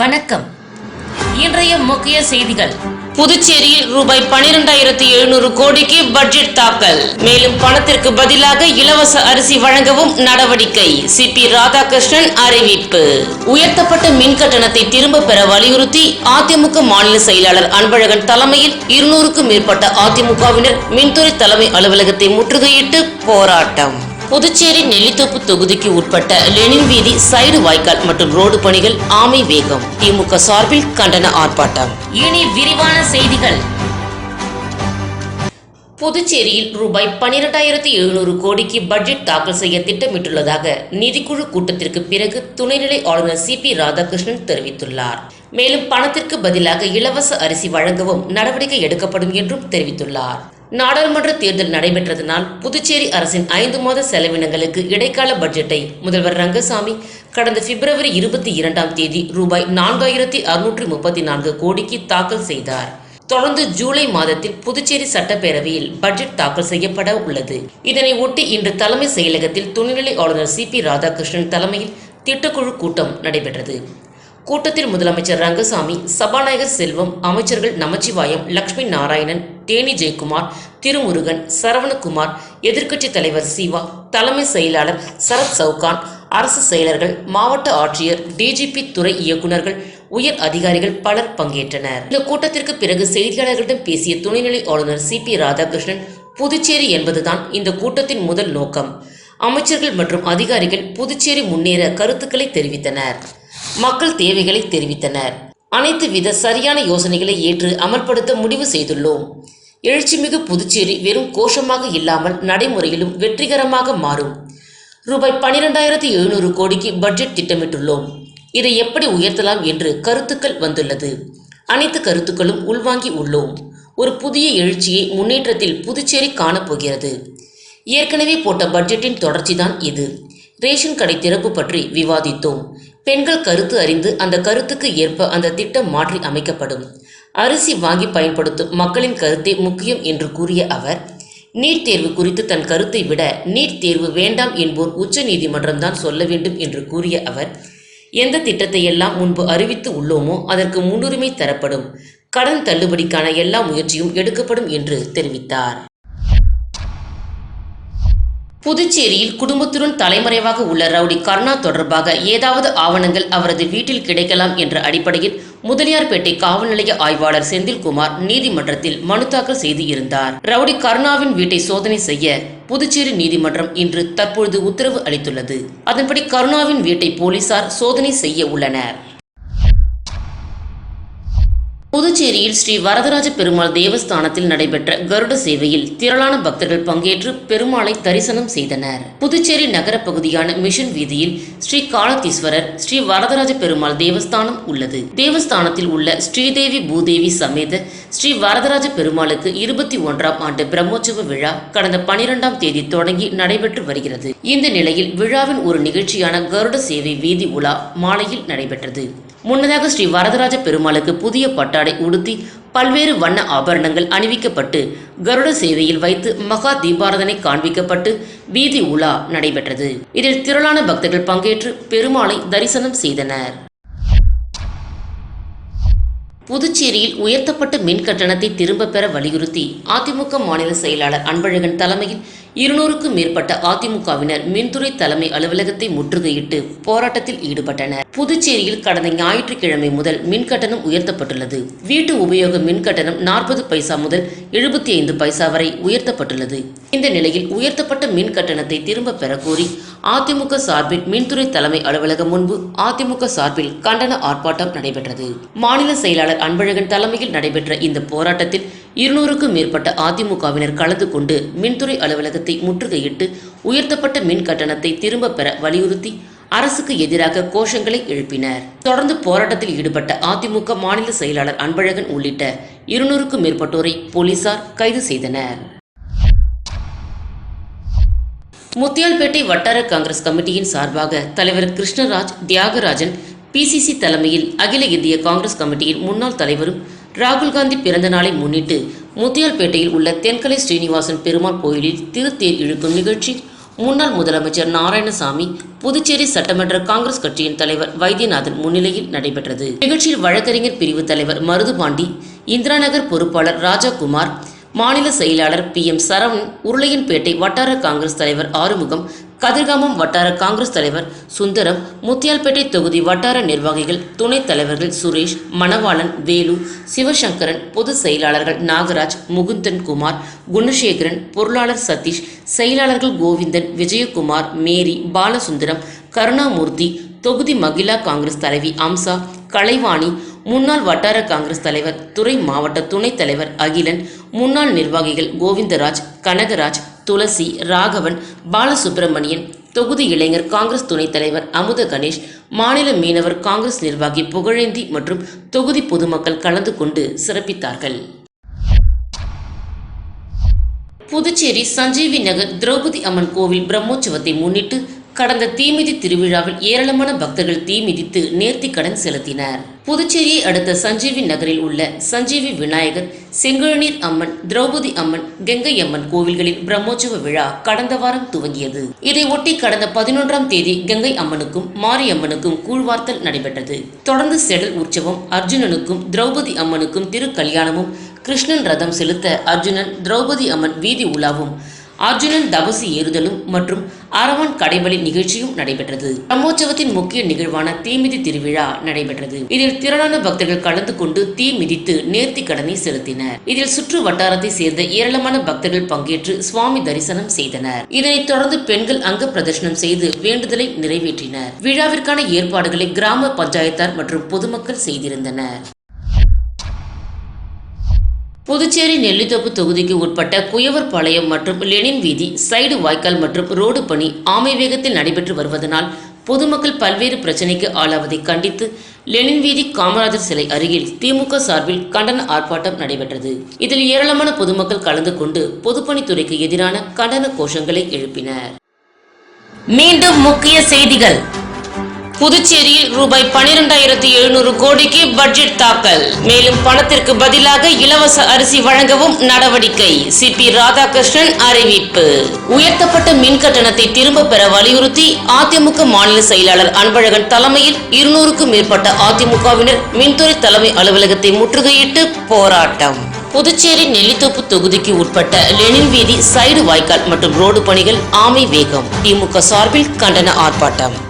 வணக்கம். இன்றைய முக்கிய செய்திகள். புதுச்சேரியில் ரூபாய் பனிரெண்டாயிரத்தி எழுநூறு கோடிக்கு பட்ஜெட் தாக்கல். மேலும் பணத்திற்கு பதிலாக இலவச அரிசி வழங்கவும் நடவடிக்கை. சிபி ராதாகிருஷ்ணன் அறிவிப்பு. உயர்த்தப்பட்ட மின் கட்டணத்தை திரும்ப பெற வலியுறுத்தி அதிமுக மாநில செயலாளர் அன்பழகன் தலைமையில் இருநூறுக்கும் மேற்பட்ட அதிமுகவினர் மின்துறை தலைமை அலுவலகத்தை முற்றுகையிட்டு போராட்டம். புதுச்சேரி நெல்லித்தோப்பு தொகுதிக்கு உட்பட்ட லெனின் வீதி சைடு வாய்க்கால் மற்றும் ரோடு பணிகள் ஆமை வேகம். திமுக சார்பில் கண்டன ஆர்ப்பாட்டம். இனி விரிவான செய்திகள். புதுச்சேரியில் ரூபாய் பனிரெண்டாயிரத்தி எழுநூறு கோடிக்கு பட்ஜெட் தாக்கல் செய்ய திட்டமிட்டுள்ளதாக நிதிக்குழு கூட்டத்திற்கு பிறகு துணைநிலை ஆளுநர் சி பி ராதாகிருஷ்ணன் தெரிவித்துள்ளார். மேலும் பணத்திற்கு பதிலாக இலவச அரிசி வழங்கவும் நடவடிக்கை எடுக்கப்படும் என்றும் தெரிவித்துள்ளார். நாடாளுமன்ற தேர்தல் நடைபெற்றதனால் புதுச்சேரி அரசின் ஐந்து மாத செலவினங்களுக்கு இடைக்கால பட்ஜெட்டை முதல்வர் ரங்கசாமி கடந்த பிப்ரவரி இருபத்தி இரண்டாம் தேதி ரூபாய் நான்காயிரத்தி அறுநூற்றி முப்பத்தி நான்கு கோடிக்கு தாக்கல் செய்தார். தொடர்ந்து ஜூலை மாதத்தில் புதுச்சேரி சட்டப்பேரவையில் பட்ஜெட் தாக்கல் செய்யப்பட உள்ளது. இதனை ஒட்டி இன்று தலைமை செயலகத்தில் துணைநிலை ஆளுநர் சி பி ராதாகிருஷ்ணன் தலைமையில் திட்டக்குழு கூட்டம் நடைபெற்றது. கூட்டத்தில் முதலமைச்சர் ரங்கசாமி சபாநாயகர் செல்வம் அமைச்சர்கள் நமச்சிவாயம் லக்ஷ்மி நாராயணன் தேனி ஜெயக்குமார் திருமுருகன் சரவணகுமார் எதிர்க்கட்சித் தலைவர் சிவா தலைமை செயலாளர் சரத் சவுகான் அரசு செயலர்கள் மாவட்ட ஆட்சியர் டிஜிபி துறை இயக்குநர்கள் உயர் அதிகாரிகள் பலர் பங்கேற்றனர். இந்த கூட்டத்திற்கு பிறகு செய்தியாளர்களிடம் பேசிய துணைநிலை ஆளுநர் சி பி ராதாகிருஷ்ணன் புதுச்சேரி என்பதுதான் இந்த கூட்டத்தின் முதல் நோக்கம். அமைச்சர்கள் மற்றும் அதிகாரிகள் புதுச்சேரி முன்னேற கருத்துக்களை தெரிவித்தனர். மக்கள் தேவைகளை தெரிவித்தனர். அனைத்து வித சரியான யோசனைகளை ஏற்று அமல்படுத்த முடிவு செய்துள்ளோம். எழுச்சிமிகு புதுச்சேரி வெறும் கோஷமாக இல்லாமல் நடைமுறையிலும் வெற்றிகரமாக மாறும். ரூபாய் பனிரெண்டாயிரத்தி எழுநூறு கோடிக்கு பட்ஜெட் திட்டமிட்டுள்ளோம். இதை எப்படி உயர்த்தலாம் என்று கருத்துக்கள் வந்துள்ளது. அனைத்து கருத்துக்களும் உள்வாங்கி உள்ளோம். ஒரு புதிய எழுச்சியை முன்னேற்றத்தில் புதுச்சேரி காணப்போகிறது. ஏற்கனவே போட்ட பட்ஜெட்டின் தொடர்ச்சிதான் இது. ரேஷன் கடை திறப்பு பற்றி விவாதித்தோம். பெண்கள் கருத்து அறிந்து அந்த கருத்துக்கு ஏற்ப அந்த திட்டம் மாற்றி அமைக்கப்படும். அரிசி வாங்கி பயன்படுத்தும் மக்களின் கருத்தே முக்கியம் என்று கூறிய அவர் நீட் தேர்வு குறித்து தன் கருத்தை விட நீட் தேர்வு வேண்டாம் என்போர் உச்ச நீதிமன்றம் தான் சொல்ல வேண்டும் என்று கூறிய அவர் எந்த திட்டத்தை எல்லாம் முன்பு அறிவித்து உள்ளோமோ அதற்கு முன்னுரிமை தரப்படும். கடன் தள்ளுபடிக்கான எல்லா முயற்சியும் எடுக்கப்படும் என்று தெரிவித்தார். புதுச்சேரியில் குடும்பத்துடன் தலைமறைவாக உள்ள ரவுடி கர்ணா தொடர்பாக ஏதாவது ஆவணங்கள் அவரது வீட்டில் கிடைக்கலாம் என்ற அடிப்படையில் முதலியார்பேட்டை காவல் நிலைய ஆய்வாளர் செந்தில்குமார் நீதிமன்றத்தில் மனு தாக்கல் செய்து இருந்தார் ரவுடி கர்ணாவின் வீட்டை சோதனை செய்ய புதுச்சேரி நீதிமன்றம் இன்று தற்பொழுது உத்தரவு அளித்துள்ளது. அதன்படி கருணாவின் வீட்டை போலீசார் சோதனை செய்ய உள்ளனர். புதுச்சேரியில் ஸ்ரீ வரதராஜ பெருமாள் தேவஸ்தானத்தில் நடைபெற்ற கருட சேவையில் திரளான பக்தர்கள் பங்கேற்று பெருமாளை தரிசனம் செய்தனர். புதுச்சேரி நகர பகுதியான மிஷன் வீதியில் ஸ்ரீ காலத்தீஸ்வரர் ஸ்ரீ வரதராஜ பெருமாள் தேவஸ்தானம் உள்ளது. தேவஸ்தானத்தில் உள்ள ஸ்ரீதேவி பூதேவி சமேத ஸ்ரீ வரதராஜ பெருமாளுக்கு இருபத்தி ஒன்றாம் ஆண்டு பிரம்மோற்சவ விழா கடந்த பனிரெண்டாம் தேதி தொடங்கி நடைபெற்று வருகிறது. இந்த நிலையில் விழாவின் ஒரு நிகழ்ச்சியான கருட சேவை வீதி உலா மாலையில் நடைபெற்றது. முன்னதாக ஸ்ரீ வரதராஜ பெருமாளுக்கு புதிய பட்டாடை உடுத்தி பல்வேறு வண்ண ஆபரணங்கள் அணிவிக்கப்பட்டு கருட சேவையில் வைத்து மகா தீபாரதனை காண்பிக்கப்பட்டு வீதி உலா நடைபெற்றது. இதில் திரளான பக்தர்கள் பங்கேற்று பெருமாளை தரிசனம் செய்தனர். புதுச்சேரியில் உயர்த்தப்பட்ட மின் கட்டணத்தை திரும்பப் பெற வலியுறுத்தி அதிமுக மாநில செயலாளர் அன்பழகன் தலைமையில் இருநூறுக்கும் மேற்பட்ட அதிமுகவினர் மின்துறை தலைமை அலுவலகத்தை முற்றுகையிட்டு போராட்டத்தில் ஈடுபட்டனர். புதுச்சேரியில் கடந்த ஞாயிற்றுக்கிழமை முதல் மின் கட்டணம் உயர்த்தப்பட்டுள்ளது. வீட்டு உபயோக மின் கட்டணம் நாற்பது பைசா முதல் எழுபத்தி ஐந்து பைசா வரை உயர்த்தப்பட்டுள்ளது. இந்த நிலையில் உயர்த்தப்பட்ட மின் கட்டணத்தை திரும்ப பெற கோரி அதிமுக சார்பில் மின்துறை தலைமை அலுவலகம் முன்பு அதிமுக சார்பில் கண்டன ஆர்ப்பாட்டம் நடைபெற்றது. மாநில செயலாளர் அன்பழகன் தலைமையில் நடைபெற்ற இந்த போராட்டத்தில் இருநூறுக்கும் மேற்பட்ட அதிமுகவினர் கலந்து கொண்டு மின்துறை அலுவலகத்தை முற்றுகையிட்டு உயர்த்தப்பட்ட மின் கட்டணத்தை திரும்ப பெற வலியுறுத்தி அரசுக்கு எதிராக கோஷங்களை எழுப்பினர். தொடர்ந்து போராட்டத்தில் ஈடுபட்ட அதிமுக மாநில செயலாளர் அன்பழகன் உள்ளிட்ட இருநூறுக்கும் மேற்பட்டோரை போலீசார் கைது செய்தனர். முத்தியால்பேட்டை வட்டார காங்கிரஸ் கமிட்டியின் சார்பாக தலைவர் கிருஷ்ணராஜ் தியாகராஜன் பிசிசி தலைமையில் அகில இந்திய காங்கிரஸ் கமிட்டியின் முன்னாள் தலைவரும் ராகுல் காந்தி பிறந்த நாளை முன்னிட்டு முத்தியால்பேட்டையில் உள்ள தென்கலை ஸ்ரீனிவாசன் பெருமாள் கோயிலில் திருத்தேர் இழுக்கும் நிகழ்ச்சி. முன்னாள் முதலமைச்சர் நாராயணசாமி புதுச்சேரி சட்டமன்ற காங்கிரஸ் கட்சியின் தலைவர் வைத்தியநாதன் முன்னிலையில் நடைபெற்றது. நிகழ்ச்சியில் வழக்கறிஞர் பிரிவு தலைவர் மருதுபாண்டி இந்திராநகர் பொறுப்பாளர் ராஜாகுமார் மாநில செயலாளர் பி எம் சரவணன் உருளையன்பேட்டை வட்டார காங்கிரஸ் தலைவர் ஆறுமுகம் கதிர்காமம் வட்டார காங்கிரஸ் தலைவர் சுந்தரம் முத்தியால்பேட்டை தொகுதி வட்டார நிர்வாகிகள் துணைத் தலைவர்கள் சுரேஷ் மணவாளன் வேலு சிவசங்கரன் பொதுச் செயலாளர்கள் நாகராஜ் முகுந்தன் குமார் குணசேகரன் பொருளாளர் சதீஷ் செயலாளர்கள் கோவிந்தன் விஜயகுமார் மேரி பாலசுந்தரம் கருணாமூர்த்தி தொகுதி மகிழா காங்கிரஸ் தலைவி அம்சா கலைவாணி முன்னாள் வட்டார காங்கிரஸ் தலைவர் துறை மாவட்ட துணைத் தலைவர் அகிலன் முன்னாள் நிர்வாகிகள் கோவிந்தராஜ் கனகராஜ் துளசி ராகவன் பாலசுப்பிரமணியன் தொகுதி இளைஞர் காங்கிரஸ் துணைத் தலைவர் அமுத கணேஷ் மாநில மீனவர் காங்கிரஸ் நிர்வாகி புகழேந்தி மற்றும் தொகுதி பொதுமக்கள் கலந்து கொண்டு சிறப்பித்தார்கள். புதுச்சேரி சஞ்சீவி நகர் திரௌபதி அம்மன் கோவில் பிரம்மோற்சவத்தை முன்னிட்டு கடந்த தீமிதி திருவிழாவில் ஏராளமான பக்தர்கள் தீமிதித்து நேர்த்தி கடன் செலுத்தினர். புதுச்சேரியை அடுத்த சஞ்சீவி நகரில் உள்ள சஞ்சீவி விநாயகர் செங்கழநீர் அம்மன் திரௌபதி அம்மன் கங்கை அம்மன் கோவில்களின் பிரம்மோற்சவ விழா கடந்த வாரம் துவங்கியது. இதை ஒட்டி கடந்த பதினொன்றாம் தேதி கங்கை அம்மனுக்கும் மாரியம்மனுக்கும் கூழ்வார்த்தல் நடைபெற்றது. தொடர்ந்து செடல் உற்சவம் அர்ஜுனனுக்கும் திரௌபதி அம்மனுக்கும் திருக்கல்யாணமும் கிருஷ்ணன் ரதம் செலுத்த அர்ஜுனன் திரௌபதி அம்மன் வீதி உலாவும் அர்ஜுனன் தபசு ஏறுதலும் மற்றும் அரவான் கடைவழி நிகழ்ச்சியும் நடைபெற்றது. பிரம்மோற்சவத்தின் முக்கிய நிகழ்வான தீமிதி திருவிழா நடைபெற்றது. இதில் திரளான பக்தர்கள் கலந்து கொண்டு தீ மிதித்து நேர்த்தி கடனை செலுத்தினர். இதில் சுற்று வட்டாரத்தை சேர்ந்த ஏராளமான பக்தர்கள் பங்கேற்று சுவாமி தரிசனம் செய்தனர். இதனைத் தொடர்ந்து பெண்கள் அங்க பிரதர்ஷனம் செய்து வேண்டுதலை நிறைவேற்றினர். விழாவிற்கான ஏற்பாடுகளை கிராம பஞ்சாயத்தார் மற்றும் பொதுமக்கள் செய்திருந்தனர். புதுச்சேரி நெல்லித்தோப்பு தொகுதிக்கு உட்பட்ட குயவர்பாளையம் மற்றும் லெனின் வீதி சைடு வாய்க்கால் மற்றும் ரோடு பணி ஆமை வேகத்தில் நடைபெற்று வருவதனால் பொதுமக்கள் பல்வேறு பிரச்சினைக்கு ஆளாவதை கண்டித்து லெனின் வீதி காமராஜர் சிலை அருகில் திமுக சார்பில் கண்டன ஆர்ப்பாட்டம் நடைபெற்றது. இதில் ஏராளமான பொதுமக்கள் கலந்து கொண்டு பொதுப்பணித்துறைக்கு எதிரான கண்டன கோஷங்களை எழுப்பினர். மீண்டும் முக்கிய செய்திகள். புதுச்சேரியில் ரூபாய் பனிரெண்டாயிரத்தி எழுநூறு கோடிக்கு பட்ஜெட் தாக்கல். மேலும் பணத்திற்கு பதிலாக இலவச அரிசி வழங்கவும் நடவடிக்கை. சிபி ராதாகிருஷ்ணன் அறிவிப்பு. உயர்த்தப்பட்ட மின் கட்டணத்தை திரும்ப பெற வலியுறுத்தி அதிமுக மாநில செயலாளர் அன்பழகன் தலைமையில் இருநூறுக்கும் மேற்பட்ட அதிமுகவினர் மின்துறை தலைமை அலுவலகத்தை முற்றுகையிட்டு போராட்டம். புதுச்சேரி நெல்லித்தோப்பு தொகுதிக்கு உட்பட்ட லெனின் வீதி சைடு வாய்க்கால் மற்றும் ரோடு பணிகள் ஆமை வேகம். திமுக சார்பில் கண்டன ஆர்ப்பாட்டம்.